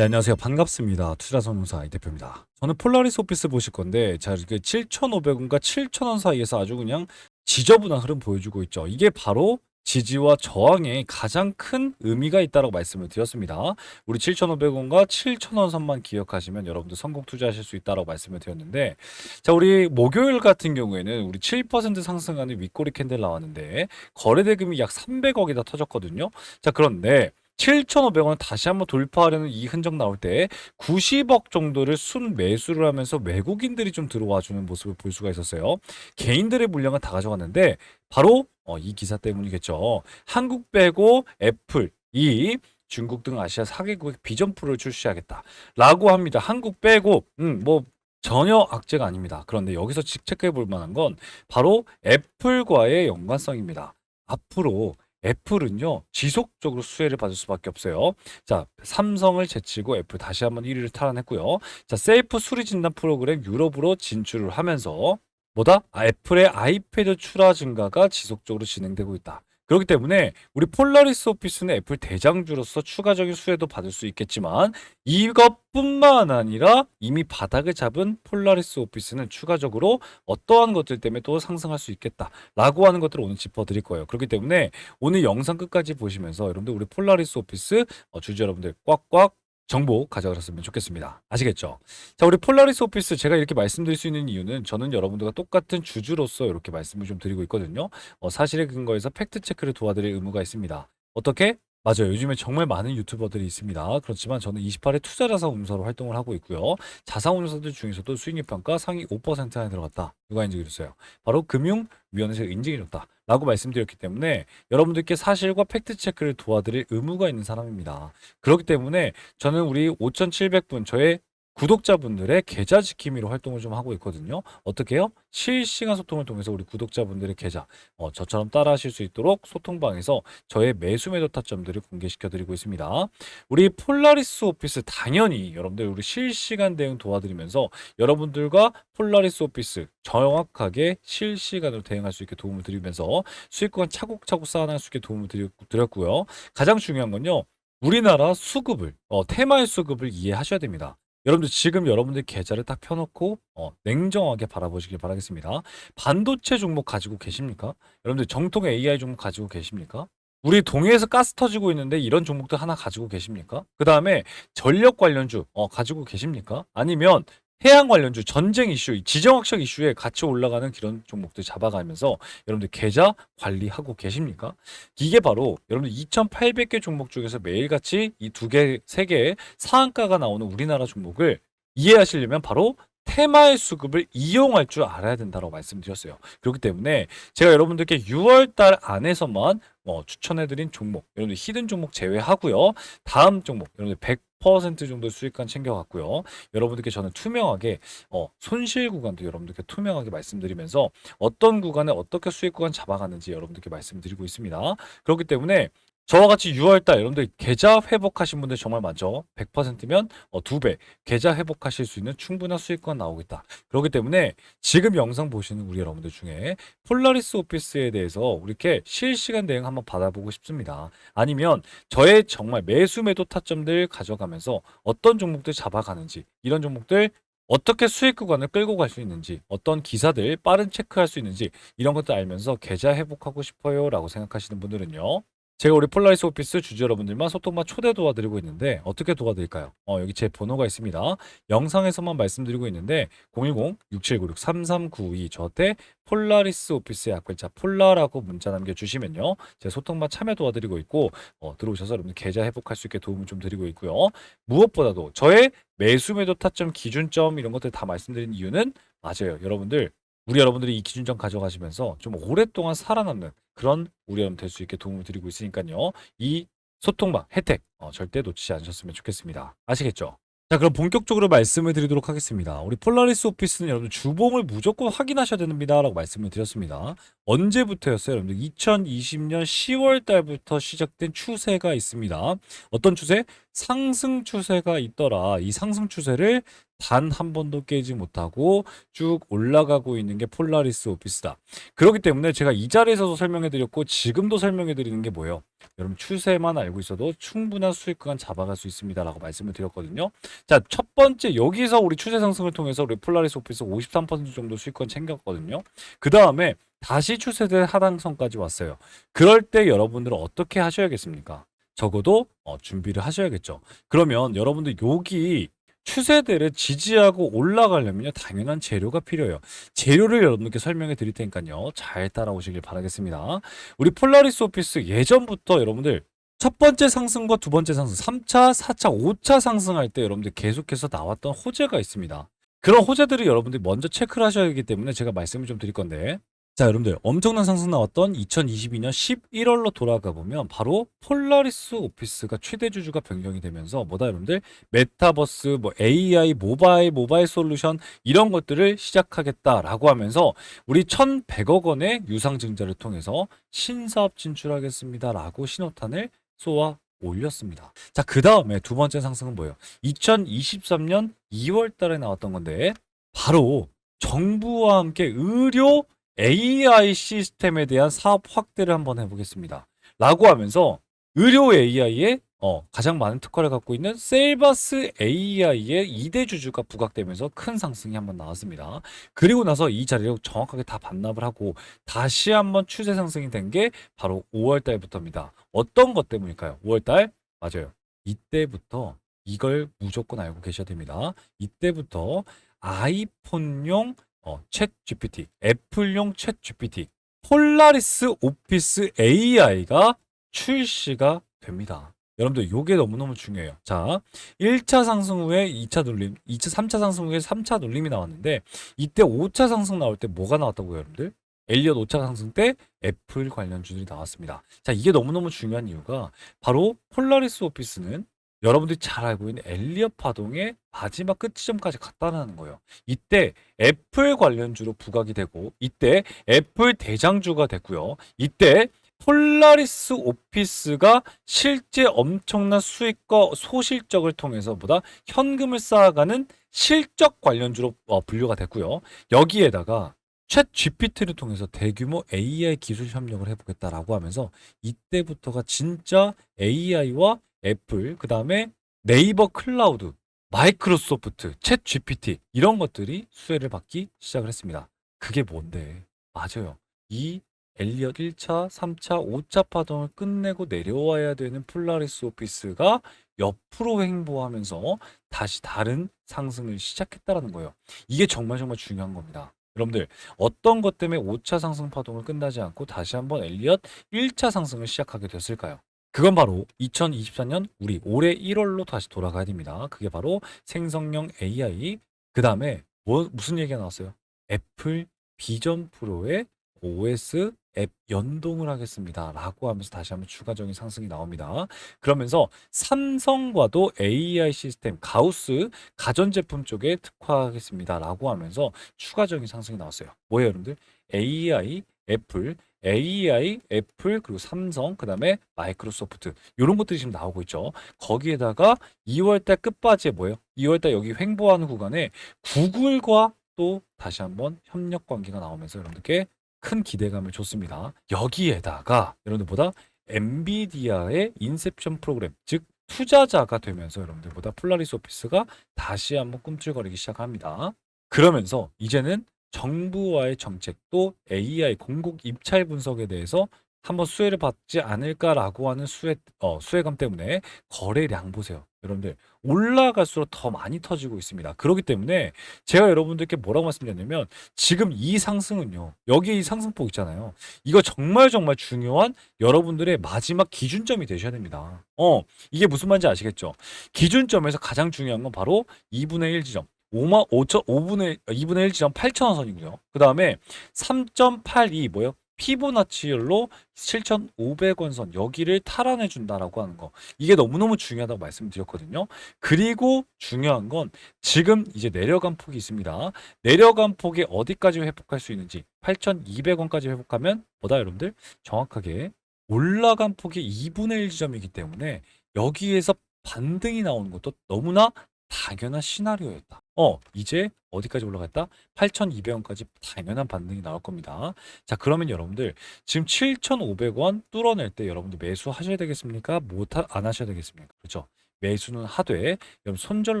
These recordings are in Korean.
네, 안녕하세요. 반갑습니다. 투자선공사 이 대표입니다. 저는 폴라리스 오피스 보실 건데, 자, 이렇게 7,500원과 7,000원 사이에서 아주 그냥 지저분한 흐름 보여주고 있죠. 이게 바로 지지와 저항에 가장 큰 의미가 있다고 말씀을 드렸습니다. 우리 7,500원과 7,000원 선만 기억하시면 여러분들 성공 투자하실 수 있다고 말씀을 드렸는데, 자, 우리 목요일 같은 경우에는 우리 7% 상승하는 윗꼬리 캔들 나왔는데, 거래 대금이 약 300억이 다 터졌거든요. 자, 그런데 7,500원 다시 한번 돌파하려는 이 흔적 나올 때 90억 정도를 순 매수를 하면서 외국인들이 좀 들어와 주는 모습을 볼 수가 있었어요. 개인들의 물량은 다 가져갔는데 바로 어, 이 기사 때문이겠죠. 한국 빼고 애플, 이 중국 등 아시아 4개국의 비전 프로를 출시하겠다라고 합니다. 한국 빼고 음, 뭐 전혀 악재가 아닙니다. 그런데 여기서 체크해 볼 만한 건 바로 애플과의 연관성입니다. 앞으로 애플은요 지속적으로 수혜를 받을 수밖에 없어요. 자 삼성을 제치고 애플 다시 한번 1위를 탈환했고요. 자 세이프 수리 진단 프로그램 유럽으로 진출을 하면서 뭐다? 아, 애플의 아이패드 출하 증가가 지속적으로 진행되고 있다. 그렇기 때문에 우리 폴라리스 오피스는 애플 대장주로서 추가적인 수혜도 받을 수 있겠지만 이것뿐만 아니라 이미 바닥을 잡은 폴라리스 오피스는 추가적으로 어떠한 것들 때문에 또 상승할 수 있겠다라고 하는 것들을 오늘 짚어드릴 거예요. 그렇기 때문에 오늘 영상 끝까지 보시면서 여러분들 우리 폴라리스 오피스 어, 주주 여러분들 꽉꽉 정보 가져가셨으면 좋겠습니다. 아시겠죠? 자, 우리 폴라리스 오피스 제가 이렇게 말씀드릴 수 있는 이유는 저는 여러분들과 똑같은 주주로서 이렇게 말씀을 좀 드리고 있거든요. 어, 사실에 근거해서 팩트 체크를 도와드릴 의무가 있습니다. 어떻게? 맞아요. 요즘에 정말 많은 유튜버들이 있습니다. 그렇지만 저는 28회 투자자산운서로 활동을 하고 있고요. 자산운서들 중에서도 수익률 평가 상위 5% 안에 들어갔다. 누가 인증해줬어요? 바로 금융위원회에서 인증해줬다. 라고 말씀드렸기 때문에 여러분들께 사실과 팩트 체크를 도와드릴 의무가 있는 사람입니다. 그렇기 때문에 저는 우리 5,700분 저의 구독자분들의 계좌 지킴이로 활동을 좀 하고 있거든요. 어떻게 해요? 실시간 소통을 통해서 우리 구독자분들의 계좌, 어, 저처럼 따라 하실 수 있도록 소통방에서 저의 매수 매도 타점들을 공개시켜 드리고 있습니다. 우리 폴라리스 오피스 당연히 여러분들 우리 실시간 대응 도와드리면서 여러분들과 폴라리스 오피스 정확하게 실시간으로 대응할 수 있게 도움을 드리면서 수익권 차곡차곡 쌓아나갈 수 있게 도움을 드렸고요. 가장 중요한 건요. 우리나라 수급을, 어, 테마의 수급을 이해하셔야 됩니다. 여러분들 지금 여러분들 계좌를 딱 펴놓고 어, 냉정하게 바라보시길 바라겠습니다. 반도체 종목 가지고 계십니까? 여러분들 정통 AI 종목 가지고 계십니까? 우리 동해에서 가스 터지고 있는데 이런 종목들 하나 가지고 계십니까? 그 다음에 전력 관련주 어, 가지고 계십니까? 아니면 해양 관련주 전쟁 이슈, 지정학적 이슈에 같이 올라가는 그런 종목들 잡아가면서 여러분들 계좌 관리하고 계십니까? 이게 바로 여러분들 2,800개 종목 중에서 매일같이 이 두 개, 세 개의 상한가가 나오는 우리나라 종목을 이해하시려면 바로 테마의 수급을 이용할 줄 알아야 된다고 말씀드렸어요. 그렇기 때문에 제가 여러분들께 6월 달 안에서만 어, 추천해드린 종목, 여러분들 히든 종목 제외하고요. 다음 종목, 여러분들 100% 정도 수익감 챙겨갔고요. 여러분들께 저는 투명하게 어, 손실 구간도 여러분들께 투명하게 말씀드리면서 어떤 구간에 어떻게 수익 구간 잡아가는지 여러분들께 말씀드리고 있습니다. 그렇기 때문에 저와 같이 6월달 여러분들 계좌 회복하신 분들 정말 많죠. 100%면 어, 2배 계좌 회복하실 수 있는 충분한 수익권 나오겠다. 그렇기 때문에 지금 영상 보시는 우리 여러분들 중에 폴라리스 오피스에 대해서 이렇게 실시간 대응 한번 받아보고 싶습니다. 아니면 저의 정말 매수 매도 타점들 가져가면서 어떤 종목들 잡아가는지 이런 종목들 어떻게 수익 구간을 끌고 갈 수 있는지 어떤 기사들 빠른 체크할 수 있는지 이런 것도 알면서 계좌 회복하고 싶어요 라고 생각하시는 분들은요 제가 우리 폴라리스 오피스 주주 여러분들만 소통만 초대 도와드리고 있는데 어떻게 도와드릴까요? 어, 여기 제 번호가 있습니다. 영상에서만 말씀드리고 있는데 010-6796-3392 저한테 폴라리스 오피스의 앞글자 폴라라고 문자 남겨주시면요. 제 소통만 참여 도와드리고 있고 어, 들어오셔서 여러분 계좌 회복할 수 있게 도움을 좀 드리고 있고요. 무엇보다도 저의 매수 매도 타점 기준점 이런 것들 다 말씀드린 이유는 맞아요. 여러분들 우리 여러분들이 이 기준점 가져가시면서 좀 오랫동안 살아남는 그런 우리 여러분 될 수 있게 도움을 드리고 있으니까요. 이 소통방 혜택 어, 절대 놓치지 않으셨으면 좋겠습니다. 아시겠죠? 자 그럼 본격적으로 말씀을 드리도록 하겠습니다. 우리 폴라리스 오피스는 여러분 주봉을 무조건 확인하셔야 됩니다 라고 말씀을 드렸습니다. 언제부터였어요, 여러분들? 2020년 10월 달부터 시작된 추세가 있습니다. 어떤 추세? 상승 추세가 있더라. 이 상승 추세를 단 한 번도 깨지 못하고 쭉 올라가고 있는 게 폴라리스 오피스다. 그렇기 때문에 제가 이 자리에서도 설명해 드렸고 지금도 설명해 드리는 게 뭐예요? 여러분 추세만 알고 있어도 충분한 수익 구간 잡아갈 수 있습니다라고 말씀을 드렸거든요. 자, 첫 번째 여기서 우리 추세 상승을 통해서 우리 폴라리스 오피스 53% 정도 수익 구간 챙겼거든요. 그다음에 다시 추세대 하단선까지 왔어요. 그럴 때 여러분들은 어떻게 하셔야겠습니까? 적어도 어, 준비를 하셔야겠죠. 그러면 여러분들 여기 추세대를 지지하고 올라가려면요 당연한 재료가 필요해요. 재료를 여러분들께 설명해 드릴 테니까요 잘 따라오시길 바라겠습니다. 우리 폴라리스 오피스 예전부터 여러분들 첫 번째 상승과 두 번째 상승, 3차, 4차, 5차 상승할 때 여러분들 계속해서 나왔던 호재가 있습니다. 그런 호재들을 여러분들이 먼저 체크를 하셔야 하기 때문에 제가 말씀을 좀 드릴 건데 자, 여러분들 엄청난 상승 나왔던 2022년 11월로 돌아가 보면 바로 폴라리스 오피스가 최대 주주가 변경이 되면서 뭐다 여러분들 메타버스, 뭐 AI, 모바일, 모바일 솔루션 이런 것들을 시작하겠다라고 하면서 우리 1,100억 원의 유상증자를 통해서 신사업 진출하겠습니다라고 신호탄을 쏘아 올렸습니다. 자, 그 다음에 두 번째 상승은 뭐예요? 2023년 2월 달에 나왔던 건데 바로 정부와 함께 의료 AI 시스템에 대한 사업 확대를 한번 해보겠습니다. 라고 하면서 의료 AI에 어, 가장 많은 특허를 갖고 있는 셀바스 AI의 2대 주주가 부각되면서 큰 상승이 한번 나왔습니다. 그리고 나서 이 자리를 정확하게 다 반납을 하고 다시 한번 추세 상승이 된 게 바로 5월 달부터입니다. 어떤 것 때문일까요? 5월 달? 맞아요. 이때부터 이걸 무조건 알고 계셔야 됩니다. 이때부터 아이폰용 어, 챗 GPT, 애플용 챗 GPT, 폴라리스 오피스 AI가 출시가 됩니다. 여러분들 요게 너무너무 중요해요. 자, 1차 상승 후에 2차 눌림, 2차 3차 상승 후에 3차 눌림이 나왔는데 이때 5차 상승 나올 때 뭐가 나왔다고요, 여러분들? 엘리엇 5차 상승 때 애플 관련주들이 나왔습니다. 자, 이게 너무너무 중요한 이유가 바로 폴라리스 오피스는 여러분들이 잘 알고 있는 엘리엇 파동의 마지막 끝지점까지 갔다는 거예요. 이때 애플 관련주로 부각이 되고 이때 애플 대장주가 됐고요. 이때 폴라리스 오피스가 실제 엄청난 수익과 소실적을 통해서 보다 현금을 쌓아가는 실적 관련주로 어, 분류가 됐고요. 여기에다가 챗 GPT를 통해서 대규모 AI 기술 협력을 해보겠다라고 하면서 이때부터가 진짜 AI와 애플, 그 다음에 네이버 클라우드, 마이크로소프트, 챗 GPT 이런 것들이 수혜를 받기 시작을 했습니다. 그게 뭔데? 맞아요. 이 엘리엇 1차, 3차, 5차 파동을 끝내고 내려와야 되는 폴라리스 오피스가 옆으로 횡보하면서 다시 다른 상승을 시작했다라는 거예요. 이게 정말 정말 중요한 겁니다. 여러분들 어떤 것 때문에 5차 상승 파동을 끝나지 않고 다시 한번 엘리엇 1차 상승을 시작하게 됐을까요? 그건 바로 2024년 우리 올해 1월로 다시 돌아가야 됩니다. 그게 바로 생성형 AI 그 다음에 뭐 무슨 얘기가 나왔어요? 애플 비전 프로의 OS 앱 연동을 하겠습니다. 라고 하면서 다시 한번 추가적인 상승이 나옵니다. 그러면서 삼성과도 AI 시스템 가우스 가전제품 쪽에 특화하겠습니다. 라고 하면서 추가적인 상승이 나왔어요. 뭐예요, 여러분들? AI, 애플, AI, 애플, 그리고 삼성, 그 다음에 마이크로소프트. 이런 것들이 지금 나오고 있죠. 거기에다가 2월달 끝바지에 뭐예요? 2월달 여기 횡보하는 구간에 구글과 또 다시 한번 협력 관계가 나오면서 여러분들께 큰 기대감을 줬습니다. 여기에다가 여러분들보다 엔비디아의 인셉션 프로그램, 즉 투자자가 되면서 여러분들보다 폴라리스 오피스가 다시 한번 꿈틀거리기 시작합니다. 그러면서 이제는 정부와의 정책도 AI 공급 입찰 분석에 대해서 한번 수혜를 받지 않을까라고 하는 수혜 어, 수혜감 때문에 거래량 보세요. 여러분들 올라갈수록 더 많이 터지고 있습니다. 그렇기 때문에 제가 여러분들께 뭐라고 말씀드렸냐면 지금 이 상승은요. 여기 이 상승폭 있잖아요. 이거 정말 정말 중요한 여러분들의 마지막 기준점이 되셔야 됩니다. 어, 이게 무슨 말인지 아시겠죠? 기준점에서 가장 중요한 건 바로 2분의 1 지점. 5만 5천 5분의 2분의 1 지점 8천 원 선이고요. 그 다음에 3.82 뭐요? 피보나치열로 7,500원 선 여기를 탈환해 준다라고 하는 거. 이게 너무너무 중요하다고 말씀드렸거든요. 그리고 중요한 건 지금 이제 내려간 폭이 있습니다. 내려간 폭이 어디까지 회복할 수 있는지 8,200원까지 회복하면 뭐다 여러분들? 정확하게 올라간 폭이 2분의 1 지점이기 때문에 여기에서 반등이 나오는 것도 너무나 당연한 시나리오였다. 어, 이제 어디까지 올라갔다? 8,200원까지 당연한 반등이 나올 겁니다. 자, 그러면 여러분들 지금 7,500원 뚫어낼 때 여러분들 매수하셔야 되겠습니까? 못안 하셔야 되겠습니까? 그렇죠? 매수는 하되 여러분 손절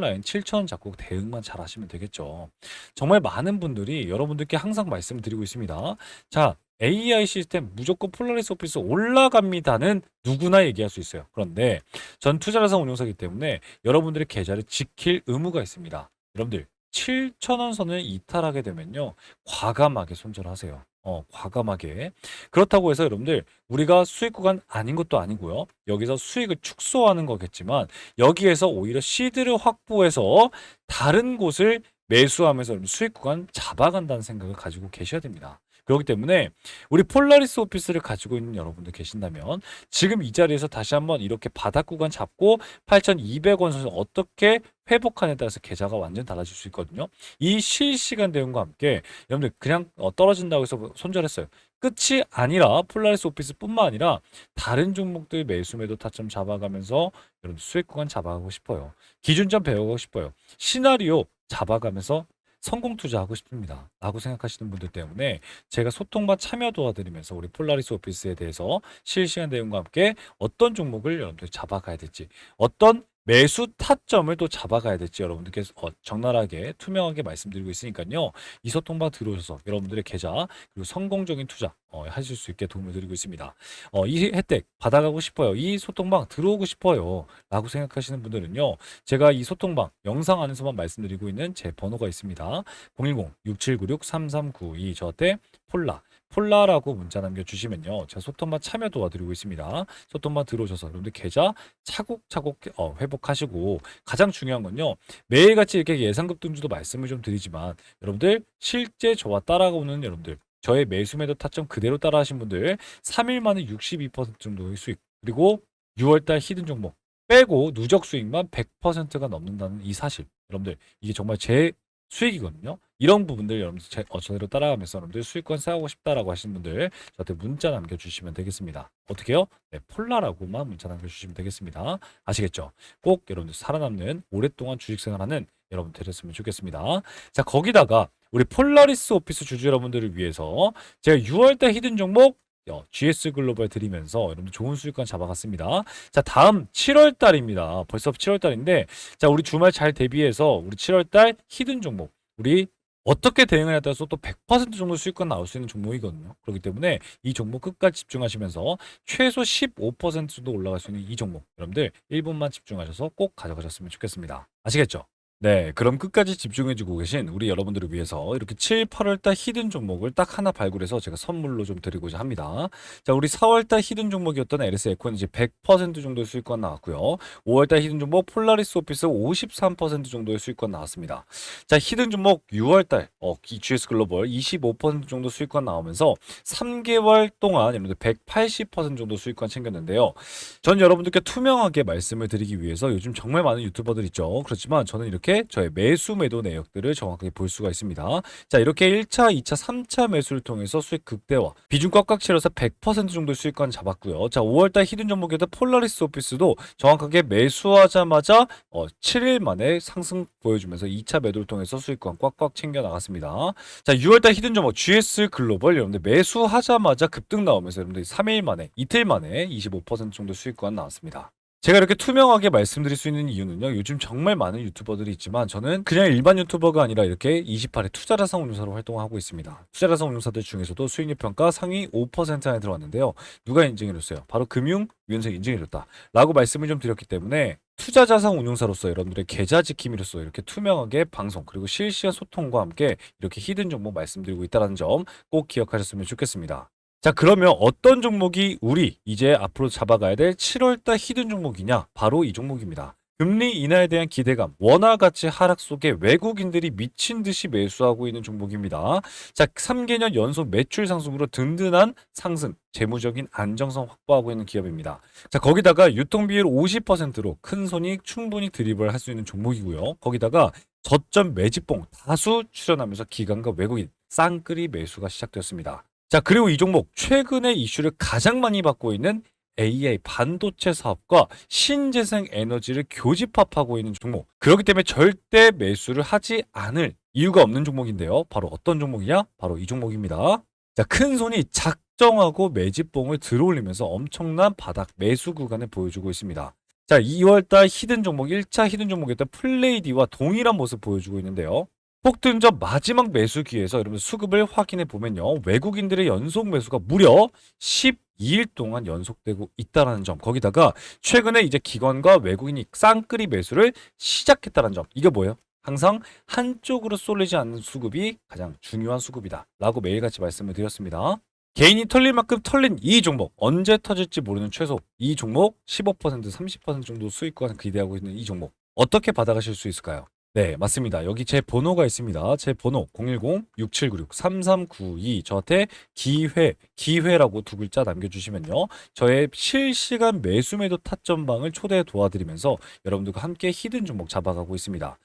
라인 7,000원 잡고 대응만 잘 하시면 되겠죠. 정말 많은 분들이 여러분들께 항상 말씀드리고 있습니다. 자, AI 시스템 무조건 폴라리스 오피스 올라갑니다는 누구나 얘기할 수 있어요. 그런데 전 투자자산 운용사이기 때문에 여러분들의 계좌를 지킬 의무가 있습니다. 여러분들 7,000원 선을 이탈하게 되면요. 과감하게 손절하세요. 어, 과감하게. 그렇다고 해서 여러분들 우리가 수익 구간 아닌 것도 아니고요. 여기서 수익을 축소하는 거겠지만 여기에서 오히려 시드를 확보해서 다른 곳을 매수하면서 수익 구간 잡아간다는 생각을 가지고 계셔야 됩니다. 그렇기 때문에 우리 폴라리스 오피스를 가지고 있는 여러분들 계신다면 지금 이 자리에서 다시 한번 이렇게 바닥 구간 잡고 8,200원 선수 어떻게 회복하냐에 따라서 계좌가 완전 달라질 수 있거든요. 이 실시간 대응과 함께 여러분들 그냥 어, 떨어진다고 해서 손절했어요. 끝이 아니라 폴라리스 오피스뿐만 아니라 다른 종목들 매수 매도 타점 잡아가면서 여러분들 수익 구간 잡아가고 싶어요. 기준점 배우고 싶어요. 시나리오 잡아가면서 성공 투자하고 싶습니다. 라고 생각하시는 분들 때문에 제가 소통반 참여 도와드리면서 우리 폴라리스 오피스에 대해서 실시간 대응과 함께 어떤 종목을 여러분들 잡아가야 될지 어떤 매수 타점을 또 잡아가야 될지 여러분들께 어, 적나라하게 투명하게 말씀드리고 있으니까요. 이 소통방 들어오셔서 여러분들의 계좌 그리고 성공적인 투자 어, 하실 수 있게 도움을 드리고 있습니다. 어, 이 혜택 받아가고 싶어요. 이 소통방 들어오고 싶어요. 라고 생각하시는 분들은요. 제가 이 소통방 영상 안에서만 말씀드리고 있는 제 번호가 있습니다. 010-6796-3392 저한테 폴라 폴라라고 문자 남겨주시면요. 제가 소통방 참여 도와드리고 있습니다. 소통방 들어오셔서 여러분들 계좌 차곡차곡 어, 회복하시고 가장 중요한 건요. 매일같이 이렇게 예상급 등주도 말씀을 좀 드리지만 여러분들 실제 저와 따라오는 여러분들 저의 매수 매도 타점 그대로 따라 하신 분들 3일 만에 62% 정도의 수익 그리고 6월달 히든 종목 빼고 누적 수익만 100%가 넘는다는 이 사실 여러분들 이게 정말 제 수익이거든요. 이런 부분들 여러분들 제, 어, 저대로 따라가면서 여러분들 수익권 쌓고 싶다라고 하시는 분들 저한테 문자 남겨주시면 되겠습니다. 어떻게요? 네, 폴라라고만 문자 남겨주시면 되겠습니다. 아시겠죠? 꼭 여러분들 살아남는 오랫동안 주식생활하는 여러분 되셨으면 좋겠습니다. 자 거기다가 우리 폴라리스 오피스 주주 여러분들을 위해서 제가 6월달 히든 종목 어, GS 글로벌 드리면서 여러분들 좋은 수익권 잡아갔습니다. 자 다음 7월 달입니다. 벌써 7월 달인데 자 우리 주말 잘 대비해서 우리 7월 달 히든 종목 우리 어떻게 대응하냐에 따라서 또 100% 정도 수익권 나올 수 있는 종목이거든요. 그렇기 때문에 이 종목 끝까지 집중하시면서 최소 15% 정도 올라갈 수 있는 이 종목 여러분들 1분만 집중하셔서 꼭 가져가셨으면 좋겠습니다. 아시겠죠? 네, 그럼 끝까지 집중해주고 계신 우리 여러분들을 위해서 이렇게 7, 8월달 히든 종목을 딱 하나 발굴해서 제가 선물로 좀 드리고자 합니다. 자, 우리 4월달 히든 종목이었던 LS 에코는 이제 100% 정도의 수익권 나왔고요. 5월달 히든 종목 폴라리스 오피스 53% 정도의 수익권 나왔습니다. 자, 히든 종목 6월달 어, 이 GS 글로벌 25% 정도 수익권 나오면서 3개월 동안 여러분들 180% 정도 수익권 챙겼는데요. 전 여러분들께 투명하게 말씀을 드리기 위해서 요즘 정말 많은 유튜버들 있죠. 그렇지만 저는 이렇게 저의 매수 매도 내역들을 정확하게 볼 수가 있습니다. 자, 이렇게 1차, 2차, 3차 매수를 통해서 수익 극대화, 비중 꽉꽉 채워서 100% 정도 수익권 잡았고요. 자, 5월달 히든 종목이었던 폴라리스 오피스도 정확하게 매수하자마자 어, 7일 만에 상승 보여주면서 2차 매도를 통해서 수익권 꽉꽉 챙겨 나갔습니다. 자, 6월달 히든 종목 GS 글로벌 여러분들 매수하자마자 급등 나오면서 여러분들 3일 만에 이틀 만에 25% 정도 수익권 나왔습니다. 제가 이렇게 투명하게 말씀드릴 수 있는 이유는요. 요즘 정말 많은 유튜버들이 있지만 저는 그냥 일반 유튜버가 아니라 이렇게 28회 투자자산 운용사로 활동하고 있습니다. 투자자산 운용사들 중에서도 수익률 평가 상위 5% 안에 들어왔는데요. 누가 인증해줬어요? 바로 금융 위원회가 인증해줬다. 라고 말씀을 좀 드렸기 때문에 투자 자산 운용사로서 여러분들의 계좌 지킴이로서 이렇게 투명하게 방송 그리고 실시간 소통과 함께 이렇게 히든 정보 말씀드리고 있다는 점 꼭 기억하셨으면 좋겠습니다. 자, 그러면 어떤 종목이 우리 이제 앞으로 잡아가야 될 7월달 히든 종목이냐? 바로 이 종목입니다. 금리 인하에 대한 기대감, 원화 가치 하락 속에 외국인들이 미친 듯이 매수하고 있는 종목입니다. 자, 3개년 연속 매출 상승으로 든든한 상승, 재무적인 안정성 확보하고 있는 기업입니다. 자, 거기다가 유통 비율 50%로 큰 손익 충분히 드리블 할수 있는 종목이고요. 거기다가 저점 매집봉 다수 출현하면서 기관과 외국인 쌍끌이 매수가 시작되었습니다. 자, 그리고 이 종목 최근에 이슈를 가장 많이 받고 있는 AI 반도체 사업과 신재생 에너지를 교집합하고 있는 종목. 그렇기 때문에 절대 매수를 하지 않을 이유가 없는 종목인데요. 바로 어떤 종목이냐? 바로 이 종목입니다. 자, 큰 손이 작정하고 매집봉을 들어올리면서 엄청난 바닥 매수 구간을 보여주고 있습니다. 자, 2월달 히든 종목 1차 히든 종목이었던 플레이디와 동일한 모습 보여주고 있는데요. 폭등전 마지막 매수 기회에서 여러분 수급을 확인해 보면요. 외국인들의 연속 매수가 무려 12일 동안 연속되고 있다라는 점. 거기다가 최근에 이제 기관과 외국인이 쌍끌이 매수를 시작했다는 점. 이게 뭐예요? 항상 한쪽으로 쏠리지 않는 수급이 가장 중요한 수급이다. 라고 매일같이 말씀을 드렸습니다. 개인이 털릴 만큼 털린 이 종목 언제 터질지 모르는 최소 이 종목 15% 30% 정도 수익권 기대하고 있는 이 종목 어떻게 받아가실 수 있을까요? 네 맞습니다. 여기 제 번호가 있습니다. 제 번호 010-6796-3392 저한테 기회 기회라고 두 글자 남겨주시면요. 저의 실시간 매수매도 타점방을 초대 도와드리면서 여러분들과 함께 히든 종목 잡아가고 있습니다.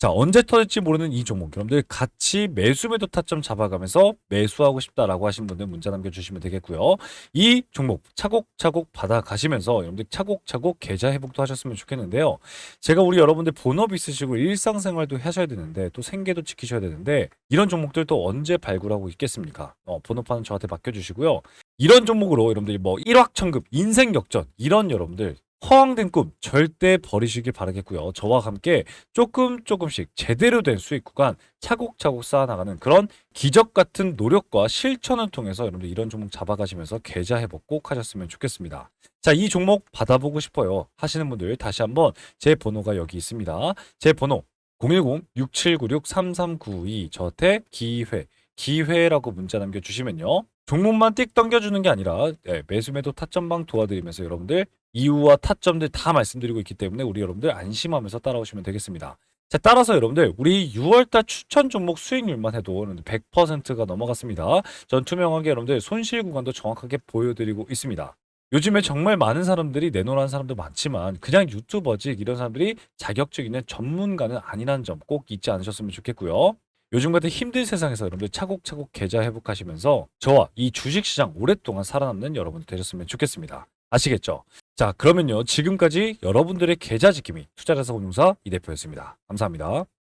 자 언제 터질지 모르는 이 종목. 여러분들 같이 매수매도 타점 잡아가면서 매수하고 싶다라고 하신 분들 문자 남겨주시면 되겠고요. 이 종목 차곡차곡 받아가시면서 여러분들 차곡차곡 계좌 회복도 하셨으면 좋겠는데요. 제가 우리 여러분들 본업 있으시고 일상 생활도 하셔야 되는데 또 생계도 지키셔야 되는데 이런 종목들 또 언제 발굴하고 있겠습니까 어, 본업하는 저한테 맡겨주시고요 이런 종목으로 여러분들이 뭐 일확천금 인생 역전 이런 여러분들 허황된 꿈 절대 버리시길 바라겠고요. 저와 함께 조금 조금씩 제대로 된 수익 구간 차곡차곡 쌓아나가는 그런 기적 같은 노력과 실천을 통해서 여러분들 이런 종목 잡아가시면서 계좌 회복 꼭 하셨으면 좋겠습니다. 자, 이 종목 받아보고 싶어요. 하시는 분들 다시 한번 제 번호가 여기 있습니다. 제 번호 010-6796-3392 저한테 기회 기회라고 문자 남겨주시면요. 종목만 띡 당겨주는 게 아니라 네, 매수매도 타점방 도와드리면서 여러분들 이유와 타점들 다 말씀드리고 있기 때문에 우리 여러분들 안심하면서 따라오시면 되겠습니다. 자, 따라서 여러분들 우리 6월달 추천 종목 수익률만 해도 100%가 넘어갔습니다. 전 투명하게 여러분들 손실 구간도 정확하게 보여드리고 있습니다. 요즘에 정말 많은 사람들이 내놓으라는 사람도 많지만 그냥 유튜버직 이런 사람들이 자격증 있는 전문가는 아니라는 점 꼭 잊지 않으셨으면 좋겠고요. 요즘 같은 힘든 세상에서 여러분들 차곡차곡 계좌 회복하시면서 저와 이 주식시장 오랫동안 살아남는 여러분들 되셨으면 좋겠습니다. 아시겠죠? 자, 그러면요. 지금까지 여러분들의 계좌 지킴이 투자자사 운용사 이 대표였습니다. 감사합니다.